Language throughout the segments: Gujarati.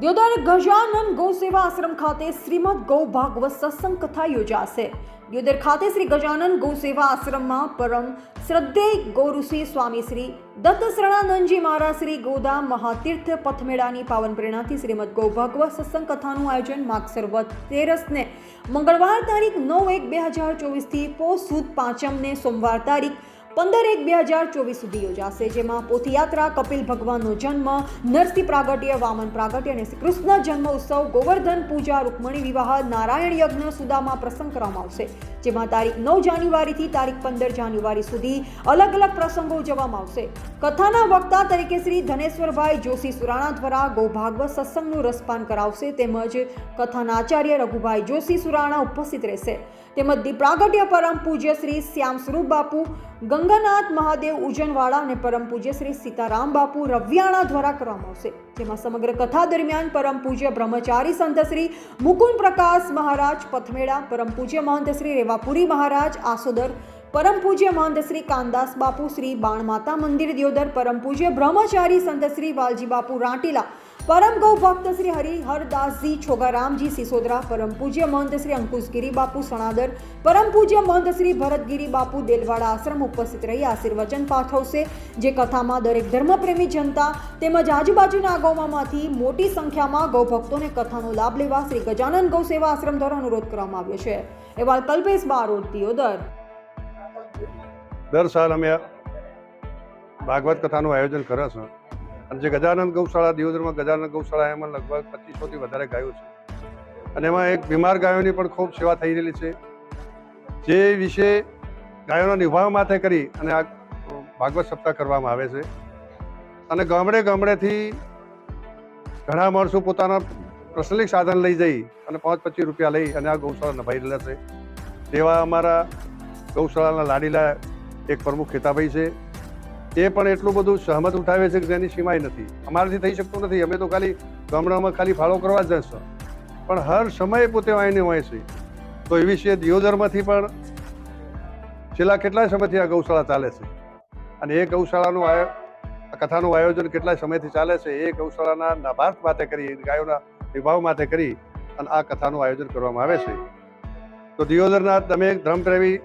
દ્યોદર ગજાનન ગૌ સેવા આશ્રમ ખાતે શ્રીમદ ગૌ ભાગવત સત્સંગ કથા યોજાશે. દ્યોદર ખાતે શ્રી ગજાનન ગૌ સેવા આશ્રમમાં પરમ શ્રદ્ધેય ગૌ સ્વામી શ્રી દત્ત શરણાનંદજી મહારાજ શ્રી ગોદા મહાતીર્થ પથમેળાની પાવન પ્રેરણાથી શ્રીમદ ગૌ ભાગવત સત્સંગ કથાનું આયોજન માગસર વધ તેરસને મંગળવાર તારીખ નવ એક બે હજાર ચોવીસથી પોષ સુદ પાંચમને સોમવાર તારીખ પંદર એક બે હજાર ચોવીસ સુધી યોજાશે, જેમાં પોથયાત્રા, કપિલ ભગવાનનો જન્મ, નરસિંહ પ્રાગટ્ય, વામન પ્રાગટ્ય અને શ્રી કૃષ્ણ જન્મ ઉત્સવ, ગોવર્ધન પૂજા, રૂકમણી વિવાહ, નારાયણ યજ્ઞ સુદામાં પ્રસંગ કરવામાં આવશે, જેમાં તારીખ નવ જાન્યુઆરીથી તારીખ પંદર જાન્યુઆરી સુધી અલગ અલગ પ્રસંગો ઉજવવામાં આવશે. કથાના વક્તા તરીકે શ્રી ધનેશ્વરભાઈ જોશી સુરાણા દ્વારા ગૌભાગવત સત્સંગનું રસપાન કરાવશે, તેમજ કથાના આચાર્ય રઘુભાઈ જોશી સુરાણા ઉપસ્થિત રહેશે. તેમજ દીપ્રાગટ્ય પરમ પૂજ્ય શ્રી શ્યામ સ્વરૂપ બાપુ ગંગાનાથ, મહાદેવ ઉજનવાળા અને પરમ પૂજ્ય શ્રી સીતારામ બાપુ રવિયાણા દ્વારા કરવામાં આવશે. જેમાં સમગ્ર કથા દરમિયાન પરમ પૂજ્ય બ્રહ્મચારી સંત શ્રી મુકુંદ પ્રકાશ મહારાજ પથમેડા પરમ પૂજ્ય મહંત શ્રી રેવાપુરી મહારાજ, આસોદર, પરમ પૂજ્ય મહંત શ્રી કાનદાસ બાપુ, શ્રી બાણમાતા મંદિર, દિયોદર, પરમ પૂજ્ય બ્રહ્મચારી સંત શ્રી વાલજી બાપુ રાંટીલા પરમ ગૌ ભક્ત શ્રી હરિહરદાસજી છોગારામજી સિસોદરા, પરમ પૂજ્ય મહંત શ્રી અંકુશગીરી બાપુ સણાદર, પરમ પૂજ્ય મહંત શ્રી ભરતગીરી બાપુ દેલવાડા આશ્રમ ઉપસ્થિત રહી આશીર્વચન પાઠવશે. જે કથામાં દરેક ધર્મપ્રેમી જનતા તેમજ આજુબાજુના ગામમાંથી મોટી સંખ્યામાં ગૌ ભક્તોને કથાનો લાભ લેવા શ્રી ગજાનન ગૌ સેવા આશ્રમ દ્વારા અનુરોધ કરવામાં આવ્યો છે. એવા કલ્પેશ બારોટ, દિયોદર. દર સાલ અમે ભાગવત કથાનું આયોજન કરે છે અને જે ગજાનંદ ગૌશાળા, દિયોદરમાં ગજાનંદ ગૌશાળા એમાં લગભગ પચીસોથી વધારે ગાયો છે. અને એમાં એક બીમાર ગાયોની પણ ખૂબ સેવા થઈ રહેલી છે. જે વિશે ગાયોના નિભાવ માથે કરી અને આ ભાગવત સપ્તાહ કરવામાં આવે છે. અને ગામડે ગામડેથી ઘણા માણસો પોતાના પ્રસલિક સાધન લઈ જઈ અને પાંચ પચીસ રૂપિયા લઈ અને આ ગૌશાળા નભાઈ રહેલા છે. તેવા અમારા ગૌશાળાના લાડીલા એક પ્રમુખ ખેતાભાઈ છે. એ પણ એટલું બધું સહમત ઉઠાવે છે કે જેની સીમાય નથી. અમારાથી થઈ શકતું નથી. અમે તો ખાલી ગામડામાં ખાલી ફાળો કરવા જ જશો. પણ હર સમયે પોતે વાયને હોય છે. તો એ વિશે દિયોદરમાંથી પણ છેલ્લા કેટલાય સમયથી આ ગૌશાળા ચાલે છે? અને એ ગૌશાળાનું આયો, આ કથાનું આયોજન કેટલાય સમયથી ચાલે છે? એ ગૌશાળાના નાભાર્થ માટે કરી, ગાયોના વિભાવ માટે કરી અને આ કથાનું આયોજન કરવામાં આવે છે. તો દિયોદરના તમે ધર્મપ્રેમી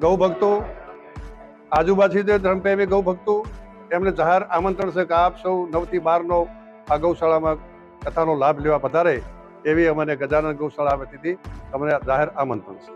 ગૌ ભક્તો આજુબાજુ જે ધર્મપ્રેમી ગૌ ભક્તો, એમને જાહેર આમંત્રણ છે કે આપ સૌ નવથી બારનો આ ગૌશાળામાં કથાનો લાભ લેવા પધારે એવી અમને ગજાનંદ ગૌશાળા વતીથી અમને જાહેર આમંત્રણ છે.